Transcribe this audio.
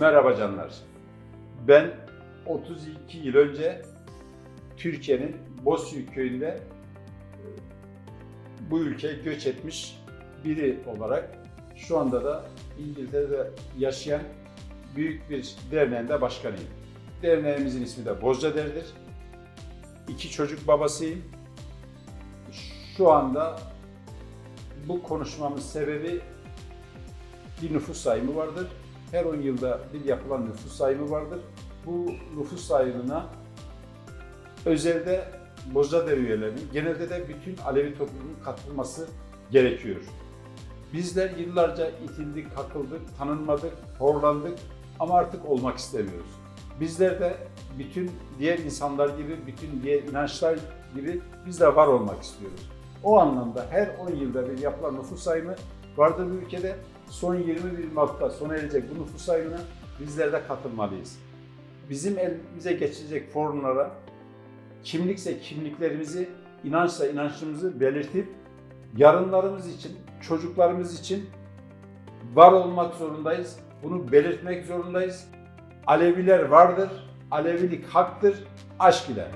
Merhaba canlar. Ben 32 yıl önce Türkiye'nin Bozüyük köyünde e, bu ülkeye göç etmiş biri olarak şu anda da İngiltere'de yaşayan büyük bir derneğinde başkanıyım. Derneğimizin ismi de Bozcader'dir. İki çocuk babasıyım. Şu anda bu konuşmamın sebebi bir nüfus sayımı vardır. Her 10 yılda bir yapılan nüfus sayımı vardır. Bu nüfus sayımına özelde Bozcaadere üyelerinin, genelde de bütün Alevi toplumunun katılması gerekiyor. Bizler yıllarca itildik, kakıldık, tanınmadık, horlandık ama artık olmak istemiyoruz. Bizler de bütün diğer insanlar gibi, bütün diğer inançlar gibi biz de var olmak istiyoruz. O anlamda her 10 yılda bir yapılan nüfus sayımı vardır bu ülkede. Son 21 Mart'ta sona erecek bu nüfus sayımına bizler de katılmalıyız. Bizim elimize geçecek formlara kimlikse kimliklerimizi, inançsa inançımızı belirtip yarınlarımız için, çocuklarımız için var olmak zorundayız. Bunu belirtmek zorundayız. Aleviler vardır, Alevilik haktır, aşk ile.